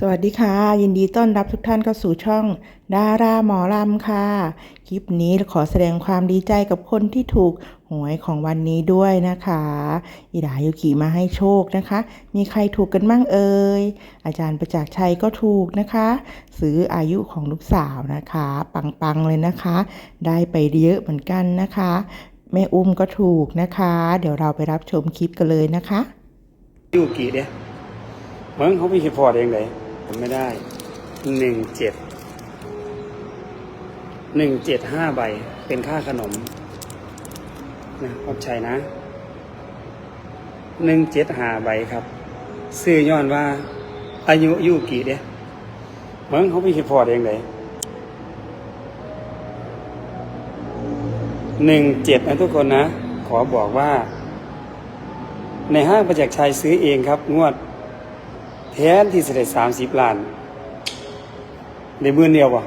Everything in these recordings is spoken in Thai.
สวัสดีค่ะ ยินดีต้อนรับทุกท่านเข้าสู่ช่อง ดาราหมอลำค่ะ คลิปนี้ขอแสดงความดีใจกับคนที่ถูกหวยของวันนี้ด้วยนะคะอิดายุกิมาให้โชคนะคะ มีใครถูกกันมั่งเอ่ยอาจารย์ประจักษ์ชัยก็ถูกนะคะ ซื้ออายุของลูกสาวนะคะ ปังๆเลยนะคะ ได้ไปเยอะเหมือนกันนะคะ แม่อุ้มก็ถูกนะคะ เดี๋ยวเราไปรับชมคลิปกันเลยนะคะยูกิเดียเหมือนเขาไม่คิดพอดเองเลย ผมไม่ได้หนึ่งเจ็ดหนึ่งเจ็ดห้าใบเป็นค่าขนมนะขอบใจนะหนึ่งเจ็ดห้าใบครับ ซื้อย้อนว่า อายุยูกิเดียเมือนเขาไม่คิดพอดเองเลยหนึ่งเจ็ดนะทุกคนนะ ขอบอกว่า ในห้างประจักษ์ชัยซื้อเองครับ งวด แทนที่จะได้สามสิบล้านในมือเดียววะ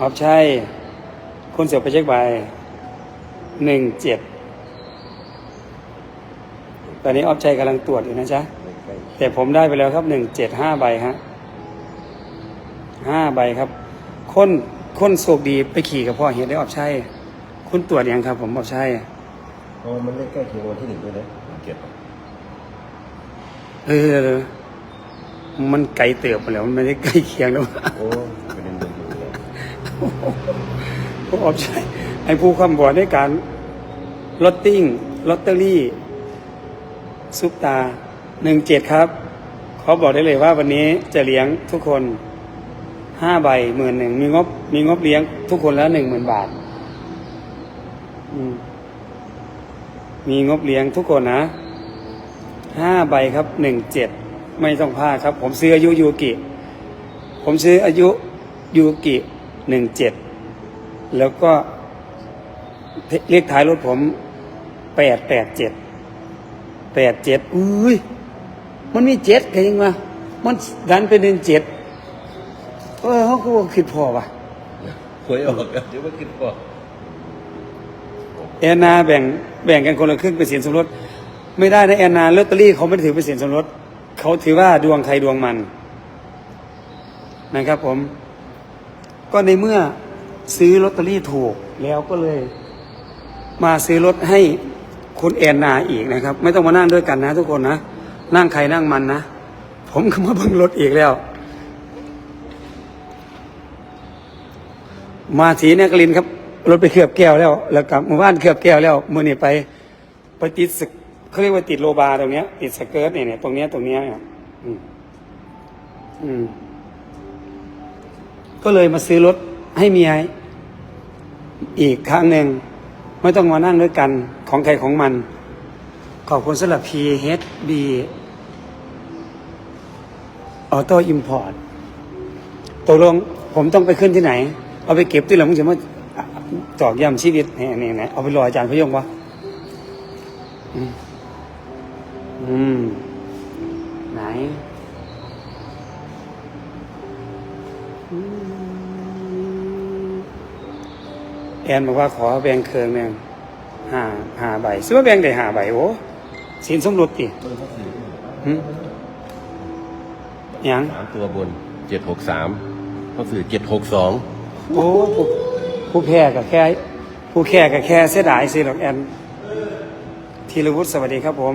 ออฟใช่คนเสียไปเช็คใบหนึ่งเจ็ดตอนนี้ออฟชัยกำลังตรวจอยู่นะจ๊ะ แต่ผมได้ไปแล้วครับหนึ่งเจ็ดห้าใบฮะห้าใบครับ คนคนโชคดีไปขี่กับพ่อเห็นได้ออฟชัยคุณตรวจยังครับ ผมออฟชัยอ๋อมันเลขใกล้เคียงวันที่หนึ่งด้วยนะเก็บ เออ มันไกลเติบไปแล้ว มันไม่ได้ใกล้เคียงแล้วโอ้ประเด็นเดินอยู่เลยผมออกใช้ไอ้ผู้คำบอกในการลอตติ้งลอตเตอรี่ซุปตาหนึ่งเจ็ดครับ เขาบอกได้เลยว่าวันนี้จะเลี้ยงทุกคนห้าใบหมื่นหนึ่งมีงบ มีงบเลี้ยงทุกคนแล้วหนึ่งหมื่นบาทอืมมีงบเลี้ยงทุกคนนะ ห้าใบครับหนึ่งเจ็ดไม่ต้องพลาดครับ ผมซื้ออายุยูกิ ผมซื้ออายุยูกิหนึ่งเจ็ดแล้วก็เลขท้ายรถผมแปดแปดเจ็ดแปดเจ็ดอุ้ยมันมีเจ็ดกันยังวะมันดันเป็นหนึ่งเจ็ดเออเขาก็คิดพอว่ะหวยออกเดี๋ยวมาคิดว่าแอนนาแบ่งแบ่งกันคนละครึ่งเป็นสินสมรส ไม่ได้นะแอนนาลอตเตอรี่เขาไม่ได้ถือเป็นสินสมรสเขาถือว่าดวงใครดวงมันนะครับผม ก็ในเมื่อซื้อลอตเตอรี่ถูกแล้วก็เลย มาซื้อรถให้คุณแอนนาอีกนะครับ ไม่ต้องมานั่งด้วยกันนะ ทุกคนนะนั่งใครนั่งมันนะผมก็มาเบิ่งรถอีกแล้ว มาสีนครินครับรถไปเคลือบแก้วแล้ว แล้วกลับหมู่บ้านเคลือบแก้วแล้วมื่อนี่ไปไปติดสก เขาเรียกว่าติดโลบาตรงเนี้ย ติดสเกิร์ตเนี่ยเนี่ยตรงเนี้ยตรงเนี้ยเนี่ยอืมอืม ก็เลยมาซื้อรถให้เมียอีกครั้งหนึ่งไม่ต้องมานั่งด้วยกันของใครของมัน ขอบคุณสำหรับ PHB Auto Import ตกลงผมต้องไปขึ้นที่ไหน เอาไปเก็บที่หลังมึงจะมาตอกย้ำชีวิตเนี่ยเนี่ยเนี่ยเอาไปรออาจารย์พยงวะ อืมอืม ไหนแอนบอกว่าขอแบ่งเครื่องหนึ่งหาหาใบซื้อว่าแบ่งได้หาใบโอ้สินสมรสติเบอร์เขาสี่หึหยังสามตัวบนเจ็ดหกสามเขาสื่อเจ็ดหกสองโอ้ผู้ผู้แพ้กับแค่ ผู้แค่กับแค่เสียดายสิหรอกแอนธีรวุฒิสวัสดีครับผม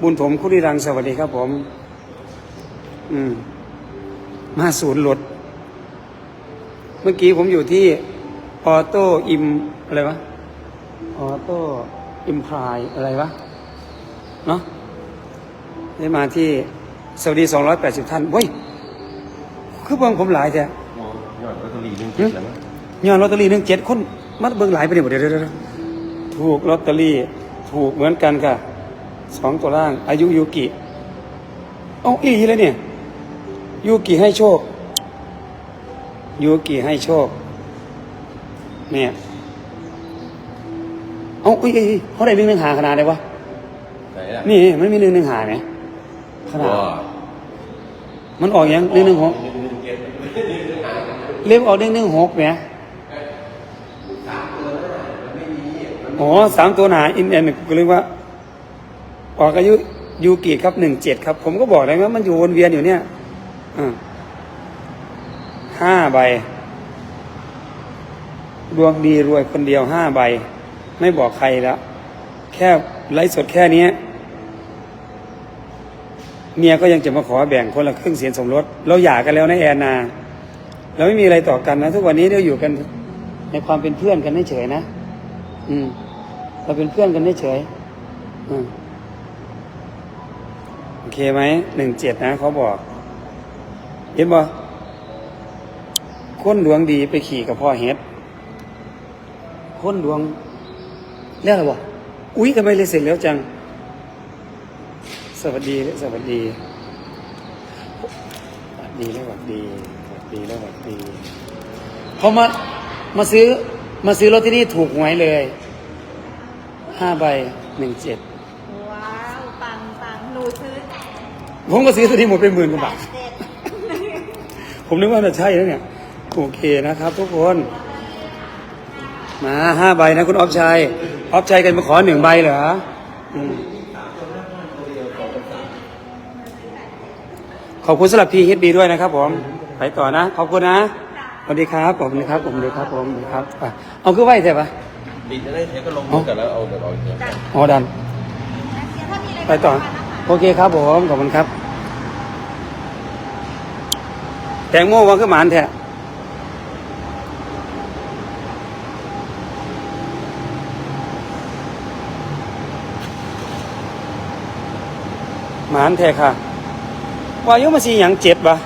บุญผมคุริรังสวัสดีครับผม อืม มาศูนย์รถเมื่อกี้ผมอยู่ที่ออโต้อิมอะไรวะ ออโต้อิมพลายอะไรวะ เนาะได้มาที่สวัสดี 280 ท่านเว้ย คือเบิ่งผมหลายแท้ยอดลอตเตอรี่หนึ่งเจ็ดแล้วมั้งย้อนลอตเตอรี่หนึ่งเจ็ดคน มัดเบิ่งหลายไปเนี่ยเดี๋ยวเดี๋ยวเดี๋ยวถูกลอตเตอรี่ ถูกเหมือนกันค่ะ สองตัวล่าง อายุยูกิเอ้าอีเลยเนี่ย ยูกิให้โชค ยูกิให้โชค เนี่ยเอ้าเอ้ยเอ้ยเอ้ยเขาได้หนึ่งหนึ่งหาขนาดไหนวะไหนล่ะนี่มันมีหนึ่งหนึ่งหาไหมขนาดว้ามันออกยังหนึ่งหนึ่งหกหนึ่งเจ็ดเล็บออกหนึ่งหนึ่งหกไหมอ๋อสามตัวหนาอินเอ็นก็เรียกว่า ออกอายุยูกิครับหนึ่งเจ็ดครับ ผมก็บอกเลยว่ามันอยู่วนเวียนอยู่เนี่ยห้าใบ ดวงดีรวยคนเดียวห้าใบ ไม่บอกใครแล้ว แค่ไลฟ์สดแค่นี้เมียก็ยังจะมาขอแบ่งคนละครึ่งเสียนสมรส เราหย่ากันแล้วนะแอนนา เราไม่มีอะไรต่อกันนะ ทุกวันนี้เราอยู่กันในความเป็นเพื่อนกันเฉยนะ อืม เราเป็นเพื่อนกันเฉยอืม เคไหมหนึ่งเจ็ดนะเขาบอก เห็นบ่คนดวงดีไปขี่กับพ่อเฮ็ดคนดวงเรียกอะไรวะอุ้ยทำไมเลยเสร็จแล้วจัง สวัสดีสวัสดีสวัสดีแล้วสวัสดีสวัสดีแล้วสวัสดีพอมามาซื้อมาซื้อรถที่นี่ถูกหวยเลยห้าใบหนึ่งเจ็ด ว้าวปังปังหนูซื้อแต่ ผมก็ซื้อตัวนี้หมดไปหมื่นกว่าบาทเจ็ดผมนึกว่าจะใช่แล้วเนี่ย โอเคนะครับทุกคน มาห้าใบนะคุณออฟชัย ออฟชัยกันมาขอหนึ่งใบเหรออืมขอบคุณสำหรับพีเฮดบีด้วยนะครับผมไปต่อนะ ขอบคุณนะสวัสดีครับผมนะครับผมสวัสดีครับผมสวัสดีครับอะเอาคือไหวใช่ปะปิดจะได้เดี๋ยวก็ลงรูปกันแล้วเอาเดี๋ยวเอาอีกทีอ๋อดันถ้ามีอะไรไปต่อ โอเคครับผม ขอบคุณครับ แตงโมว่าคือหมานแท้หมานแท้ค่ะว่ายุมาสีอย่างเจ็ดปะ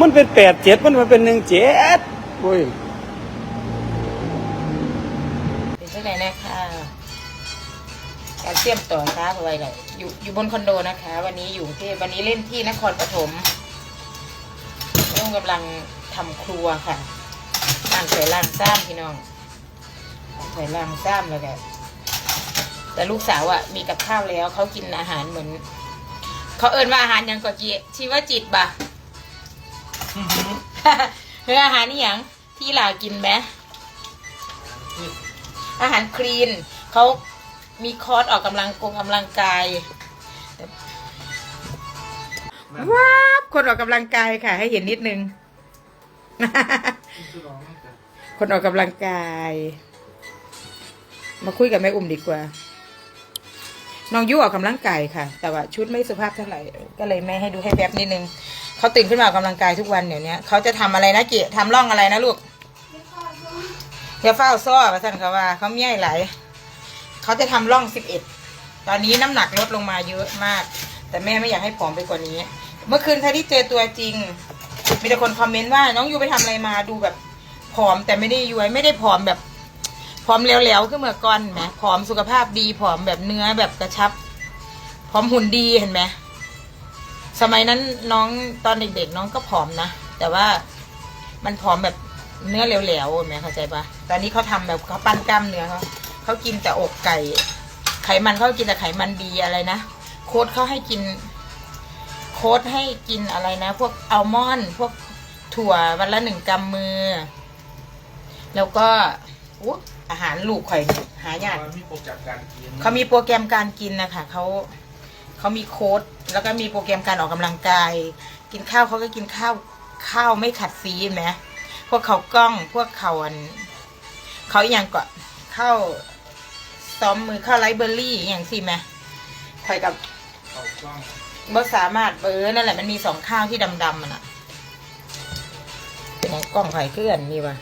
มันเป็นแปดเจ็ดมันมาเป็นหนึ่งเจ็ดโอ้ยเป็นที่ไหนนะคะการเชื่อมต่อช้าเพราะอะไรเลยอยู่อยู่บนคอนโดนะคะ วันนี้อยู่กรุงเทพวันนี้เล่นที่นครปฐม้องกำลังทำครัวค่ะล่างสวยล่างซ้ำพี่น้องสวยล่างซ้ำแล้วก็แต่ลูกสาวอะมีกับข้าวแล้วเขากินอาหารเหมือน เขาเอินว่าอาหารยังก่อจีชีว่าจิตบะเฮ้ยอาหารนี่ยังที่ลากินไหมอาหารคลีนเขามีคอร์สออกกำลังกงกำลังกาย ว้าบคนออกกำลังกายค่ะ ให้เห็นนิดนึง คนออกกำลังกาย มาคุยกับแม่อุ่มดีกว่า น้องยุออกกำลังกายค่ะ แต่ว่าชุดไม่สุภาพเท่าไหร่ ก็เลยไม่ให้ดูให้แป๊บนิดนึง เขาตื่นขึ้นมาออกกำลังกายทุกวันเดี๋ยวนี้เขาจะทำอะไรนะเกียทำร่องอะไรนะลูกอย่าเฝ้าซ้อประสันเขาว่า เขาเมียไหลายเขาจะทำร่องสิบเอ็ด ตอนนี้น้ำหนักลดลงมาเยอะมาก แต่แม่ไม่อยากให้ผอมไปกว่านี้ เมื่อคืนใครที่เจอตัวจริง มีแต่คนคอมเมนต์ว่า น้องยูไปทำอะไรมาดูแบบผอมแต่ไม่ได้ย้วยไม่ได้ผอมแบบผอมเหลวๆขึ้นเมื่อก่อนเห็นไหมผอมสุขภาพดีผอมแบบเนื้อแบบกระชับผอมหุ่นดีเห็นไหมสมัยนั้นน้องตอนเด็กๆน้องก็ผอมนะแต่ว่ามันผอมแบบเนื้อเหลวๆเห็นไหมเข้าใจปะตอนนี้เขาทำแบบเขาปั้นกล้ามเนื้อเขาเขากินแต่อกไก่ ไขมันเขากินแต่ไขมันดีอะไรนะ ค้ดเขาให้กิน โค้ดให้กินอะไรนะ พวกอัลมอนด์พวกถั่ววันละหนึ่งกำมือ แล้วก็อุ๊ยอาหารลูกข่อยหายากเขามีโปรแกรมการกินนะคะเขาเขามีโค้ดแล้วก็มีโปรแกรมการออกกำลังกาย กินข้าวเขาก็กินข้าวข้าวไม่ขัดสีเห็นไหมพวกเขากล้องพวกเขาอันเขาอหย่างก็ข้าวซ้อมมือข้าวไรเบอร์รี่อหย่างสิไหมข่อยกับ บ่สามารถเออนั่นแหละมันมีสองข้างที่ดำๆมันอะเป็นไงกล้องไผ่เคลื่อนนี่วะ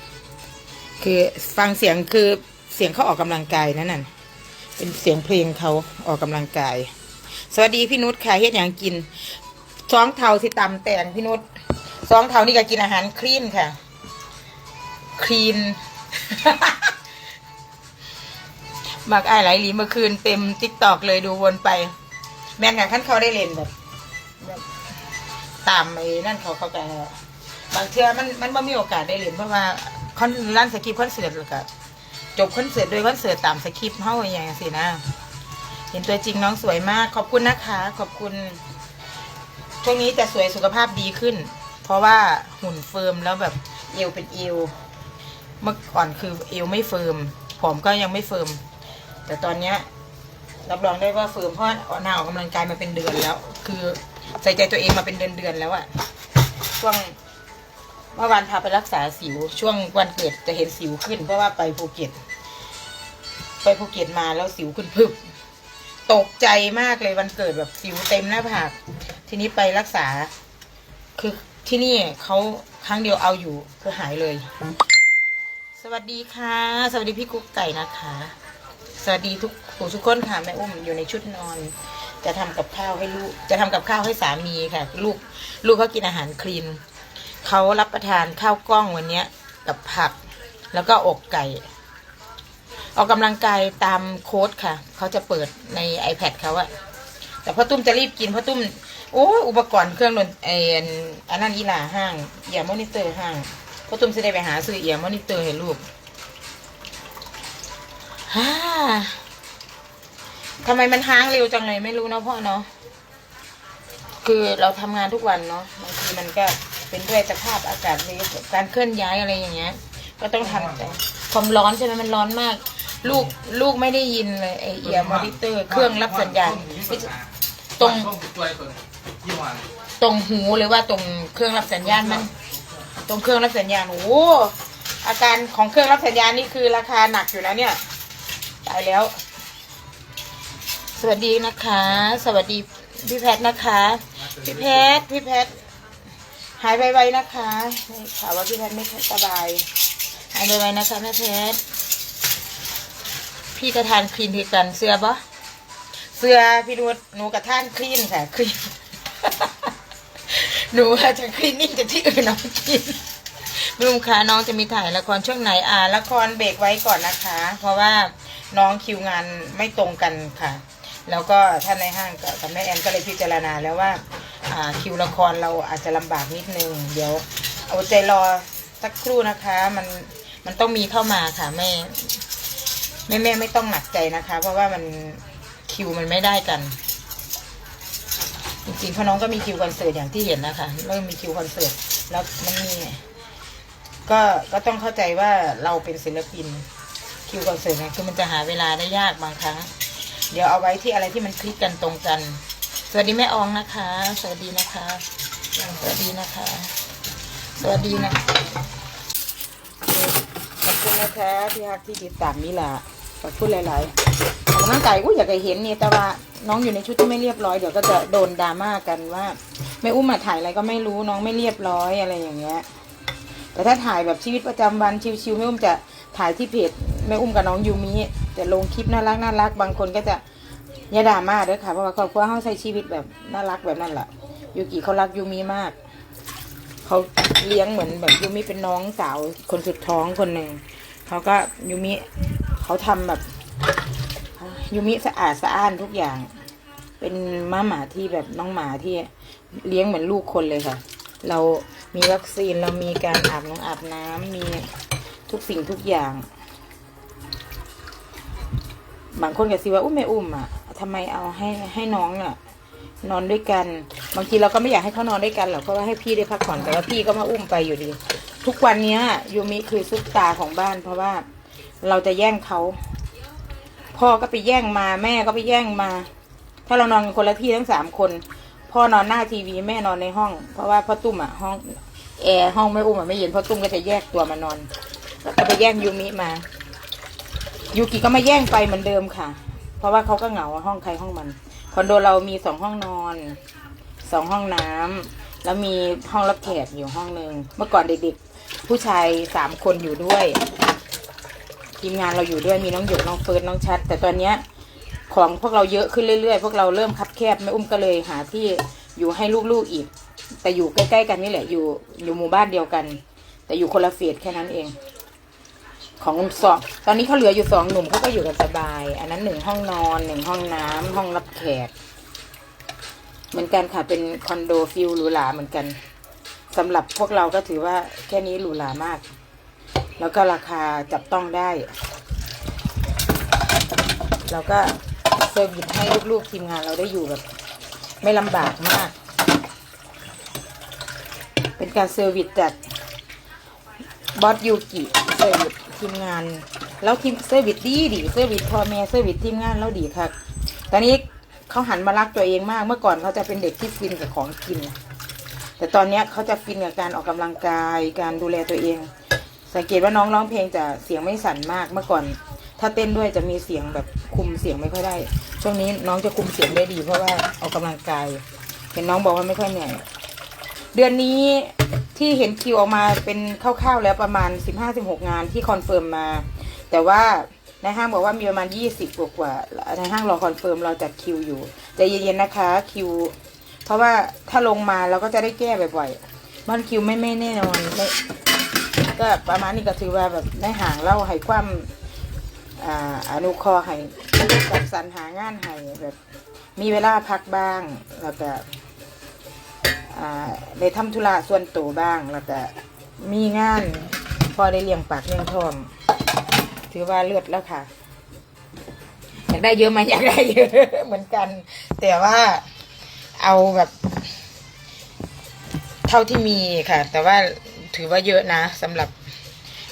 คือฟังเสียงคือเสียงเขาออกกำลังกายนั่นน่ะเป็นเสียงเพลงเขาออกกำลังกาย สวัสดีพี่นุชค่ะเฮ็ดหยังกินสองเทาที่ตำแต่งพี่นุชสองเทานี่ก็กินอาหารคลีนค่ะ คลีนมักอ้ายไหลหลีเมื่อคืนเต็มติ๊กตอกเลยดูวนไป แม่นค่ะขั้นเขาได้เล่นแบบแบบตามไอ้นั่นเขาเขาแต่บางเทื่อมันมันไม่มีโอกาสได้เล่นเพราะว่าคอนร้านสคริปต์คอนเสิร์ตแล้วก็จบคอนเสิร์ตโดยคอนเสิร์ตตามสคริปต์เฮาอย่างสินะ เห็นตัวจริงน้องสวยมาก ขอบคุณนะคะ ขอบคุณ ช่วงนี้จะสวยสุขภาพดีขึ้น เพราะว่าหุ่นเฟิร์มแล้วแบบเอวเป็นเอว เมื่อก่อนคือเอวไม่เฟิร์มผมก็ยังไม่เฟิร์มแต่ตอนเนี้ย รับรองได้ว่าเฟิร์มเพราะนาออกกำลังกายมาเป็นเดือนแล้ว คือใส่ใจตัวเองมาเป็นเดือนเดือนแล้วอะช่วงเมื่อวานพาไปรักษาสิว ช่วงวันเกิดจะเห็นสิวขึ้น เพราะว่าไปภูเก็ต ไปภูเก็ตมาแล้วสิวขึ้นพึบตกใจมากเลยวันเกิดแบบสิวเต็มหน้าผากทีนี้ไปรักษา คือที่นี่เขาครั้งเดียวเอาอยู่คือหายเลย สวัสดีค่ะ สวัสดีพี่กุ๊กไก่นะคะ สวัสดีทุกผู้ทุกคนค่ะแม่อุ้มอยู่ในชุดนอน จะทำกับข้าวให้ลูก จะทำกับข้าวให้สามีค่ะ ลูกลูกเขากินอาหารคลีนเขารับประทานข้าวกล้องวันเนี้ย กับผัก แล้วก็อกไก่ ออกกำลังกายตามโค้ดค่ะ เขาจะเปิดใน iPad เขาอะแต่พ่อตุ้มจะรีบกินพ่อตุ้มโอ้อุปกรณ์เครื่องดนเอ็นอันนั้นอีหลาห้างเอียมอนิเตอร์ห้างพ่อตุ้มจะได้ไปหาซื้อเอียมอนิเตอร์ให้ลูก ฮ่าทำไมมันห้างเร็วจังเลยไม่รู้เนาะพ่อเนาะคือเราทำงานทุกวันเนาะบางทีมันก็เป็นด้วยสภาพอากาศเลยการเคลื่อนย้ายอะไรอย่างเงี้ย ก็ต้องทำแต่ความร้อนใช่ไหมมันร้อนมาก ลูกลูกไม่ได้ยินเลยไอเอียร์มอนิเตอร์เครื่องรับสัญญาณตรงตรงหูหรือว่าตรงเครื่องรับสัญญาณมันตรงเครื่องรับสัญญาณโอ้โหอาการของเครื่องรับสัญญาณนี่คือราคาหนักอยู่นะเนี่ย ตายแล้ว สวัสดีนะคะ สวัสดีพี่แพทย์นะคะ พี่แพทย์พี่แพทย์หายไวๆนะคะได้ข่าวว่าพี่แพทย์ไม่สบายหายไวๆนะคะแม่แพทย์พี่กระทานคลีนทีกันเสื้อปะเสื้อพี่ดูหนูกระทานคลีนค่ะคลีนหนูอาจจะคลีนนิ่งจากที่อื่นเอาไปกินไม่รู้ค่ะน้องจะมีถ่ายละครช่วงไหนอ่าละครเบรกไว้ก่อนนะคะ เพราะว่า น้องคิวงานไม่ตรงกันค่ะ แล้วก็ท่านในห้างกับแม่แอนก็เลยพิจารณาแล้วว่าคิวละครเราอาจจะลำบากนิดนึง เดี๋ยวเอาใจรอสักครู่นะคะ มันมันต้องมีเข้ามาค่ะแม่แม่แม่ไม่ต้องหนักใจนะคะ เพราะว่ามันคิวมันไม่ได้กัน จริงๆพราะน้องก็มีคิวคอนเสิร์ตอย่างที่เห็นนะคะเริ่มมีคิวคอนเสิร์ตแล้วมันมีก็ก็ต้องเข้าใจว่าเราเป็นศิลปิน คิวคอนเสิร์ตเนี่ยคือมันจะหาเวลาได้ยากบางครั้ง เดี๋ยวเอาไว้ที่อะไรที่มันคลิกกันตรงกัน สวัสดีแม่อองนะคะ สวัสดีนะคะ สวัสดีนะคะ สวัสดีนะขอบคุณนะคะที่ฮักที่ติดตามนี่แหละขอบคุณหลายๆออกกำลังกายกูอยากจะเห็นนี่แต่ว่าน้องอยู่ในชุดที่ไม่เรียบร้อยเดี๋ยวก็จะโดนดราม่ากันว่าแม่อุ้มมาถ่ายอะไรก็ไม่รู้น้องไม่เรียบร้อยอะไรอย่างเงี้ย แต่ถ้าถ่ายแบบชีวิตประจำวันชิวๆแม่อุ้มจะถ่ายที่เพจแม่อุ้มกับน้องยูมิจะลงคลิปน่ารักน่ารักบางคนก็จะอยาด่ามาเด้อค่ะเพราะว่าครอบครัวเขาใช้ชีวิตแบบน่ารักแบบนั้นแหละยูกิเขารักยูมิมากเขาเลี้ยงเหมือนแบบยูมิเป็นน้องสาวคนสุดท้องคนหนึ่งเขาก็ยูมิเขาทำแบบยูมิสะอาดสะอ้านทุกอย่าง เป็นม้าหมาที่แบบน้องหมาที่เลี้ยงเหมือนลูกคนเลยค่ะ เรามีวัคซีนเรามีการอาบน้ำอาบน้ำมีทุกสิ่งทุกอย่าง บางคนก็สิว่าอุ้มไม่อุ้มอะทำไมเอาให้ให้น้องน่ะ นอนด้วยกัน บางทีเราก็ไม่อยากให้เขานอนด้วยกันหรอกเพราะว่าให้พี่ได้พักผ่อนแต่ว่าพี่ก็มาอุ้มไปอยู่ดี ทุกวันนี้ยยูมิคือซุปตาของบ้าน เพราะว่าเราจะแย่งเขาพ่อก็ไปแย่งมาแม่ก็ไปแย่งมา ถ้าเรานอนกันคนละที่ทั้งสามคน พ่อนอนหน้าทีวีแม่นอนในห้อง เพราะว่าพ่อตุ้มอะห้องแอร์ห้องไม่อุ้มอะไม่เย็นพ่อตุ้มก็จะแยกตัวมานอน แล้วก็ไปแย่งยูมิมายูกิก็มาแย่งไปเหมือนเดิมค่ะ เพราะว่าเขาก็เหงาห้องใครห้องมันคอนโดเรามีสองห้องนอนสองห้องน้ำแล้วมีห้องรับแขกอยู่ห้องหนึ่งเมื่อก่อนเด็กๆผู้ชายสามคนอยู่ด้วยทีมงานเราอยู่ด้วยมีน้องหยกน้องเฟิร์สน้องชัด แต่ตอนเนี้ย ของพวกเราเยอะขึ้นเรื่อยๆ พวกเราเริ่มคับแคบแม่อุ้มก็เลยหาที่อยู่ให้ลูกๆอีก แต่อยู่ใกล้ๆกันนี่แหละอยู่อยู่หมู่บ้านเดียวกัน แต่อยู่คนละเฟสแค่นั้นเอง ของสองตอนนี้เขาเหลืออยู่สองหนุ่มเขาก็อยู่กันสบาย อันนั้นหนึ่งห้องนอนหนึ่งห้องน้ำห้องรับแขก เหมือนกันค่ะเป็นคอนโดฟิลหรูหราเหมือนกันสำหรับพวกเราก็ถือว่าแค่นี้หรูหรามาก แล้วก็ราคาจับต้องได้เราก็ เซอร์วิสให้ลูกๆทีมงานเราได้อยู่แบบ ไม่ลำบากมาก เป็นการเซอร์วิสจากบอสยูกิเซอร์วิสทีมงานแล้วทีมเซอร์วิสดีดีเซอร์วิสพ่อแม่เซอร์วิสทีมงานเราดีค่ะตอนนี้เขาหันมารักตัวเองมากเมื่อก่อนเขาจะเป็นเด็กที่ฟินกับของกิน แต่ตอนนี้เขาจะฟินกับการออกกำลังกายการดูแลตัวเอง สังเกตว่าน้องร้องเพลงจะเสียงไม่สั่นมากเมื่อก่อน ถ้าเต้นด้วยจะมีเสียงแบบ คุมเสียงไม่ค่อยได้ ช่วงนี้น้องจะคุมเสียงได้ดี เพราะว่าออกกำลังกาย เห็นน้องบอกว่าไม่ค่อยเหนื่อย เดือนนี้ที่เห็นคิวออกมาเป็นคร่าวๆแล้วประมาณ 15-16 งานที่คอนเฟิร์มมา แต่ว่าในห้างบอกว่ามีประมาณ 20กว่ากว่าในห้างรอคอนเฟิร์มเราจัดคิวอยู่ใจเย็นๆนะคะคิว เพราะว่าถ้าลงมาเราก็จะได้แก้บ่อยๆมันคิวไม่ไม่แน่นอนก็ประมาณนี้ก็ถือว่าแบบในห่างเล่าให้ความ อ่าอนุเคราะห์ให้จัดสรรหางานให้แบบมีเวลาพักบ้างแล้วก็อ่าได้ทำธุระส่วนตัวบ้างแล้วก็มีงานพอได้เลี้ยงปากเลี้ยงท้องถือว่าเลือดแล้วค่ะอยากได้เยอะไหมอยากได้เยอะเหมือนกัน แต่ว่าเอาแบบ เท่าที่มีค่ะ แต่ว่าถือว่าเยอะนะสำหรับ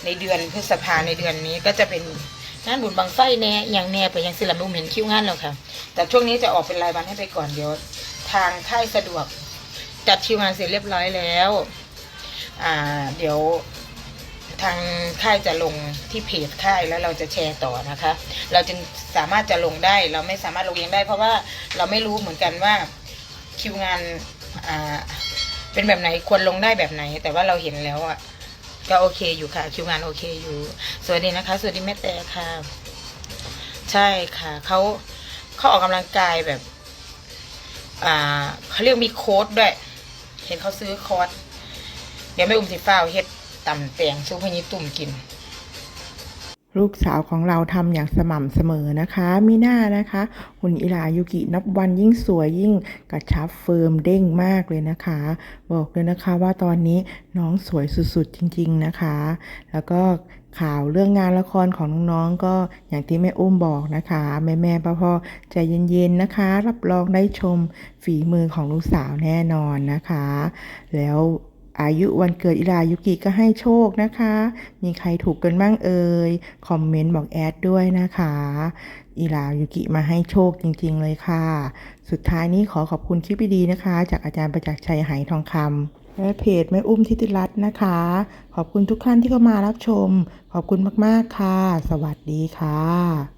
ในเดือนพฤษภาในเดือนนี้ก็จะเป็น งานบุญบังไฟแน่อย่างแน่ไปยังศิลปุมเห็นคิวงานแล้วค่ะ แต่ช่วงนี้จะออกเป็นรายวันให้ไปก่อนเดี๋ยว ทางค่ายสะดวก จัดคิวงานเสร็จเรียบร้อยแล้ว อ่า เดี๋ยวทางค่ายจะลงที่เพจค่ายแล้วเราจะแชร์ต่อนะคะ เราจึงสามารถจะลงได้ เราไม่สามารถลงเองได้ เพราะว่าเราไม่รู้เหมือนกันว่าคิวงานอ่าเป็นแบบไหนควรลงได้แบบไหน แต่ว่าเราเห็นแล้วอะ ก็โอเคอยู่ค่ะ คิวงานโอเคอยู่ สวัสดีนะคะ สวัสดีแม่แต่ค่ะ ใช่ค่ะเขาเขาออกกำลังกายแบบ อ่าเขาเรียกมีโค้ดด้วย เห็นเขาซื้อคอร์สเดี๋ยวไม่อุ้มสิฟ้าเฮ็ดตำแตงซุปให้ยี่ตุ่มกิน ลูกสาวของเราทำอย่างสม่ำเสมอนะคะ มีหน้านะคะ หุ่นอิรายุกินับวันยิ่งสวยยิ่งกระชับเฟิร์มเด้งมากเลยนะคะ บอกเลยนะคะว่าตอนนี้น้องสวยสุดๆจริง ๆนะคะ แล้วก็ข่าวเรื่องงานละครของน้องๆก็อย่างที่แม่อุ้มบอกนะคะ แม่แม่พ่อพ่อใจเย็นๆนะคะ รับรองได้ชมฝีมือของลูกสาวแน่นอนนะคะ แล้ว อายุวันเกิดอิรายุกิก็ให้โชคนะคะ มีใครถูกกันบ้างเอ่ย คอมเมนต์บอกแอดด้วยนะคะ อิรายุกิมาให้โชคจริงๆเลยค่ะ สุดท้ายนี้ขอขอบคุณคลิปดีๆนะคะ จากอาจารย์ประจักษ์ชัยไหทองคำและเพจแม่อุ้มทิติรัตน์นะคะ ขอบคุณทุกท่านที่เข้ามารับชม ขอบคุณมากๆค่ะ สวัสดีค่ะ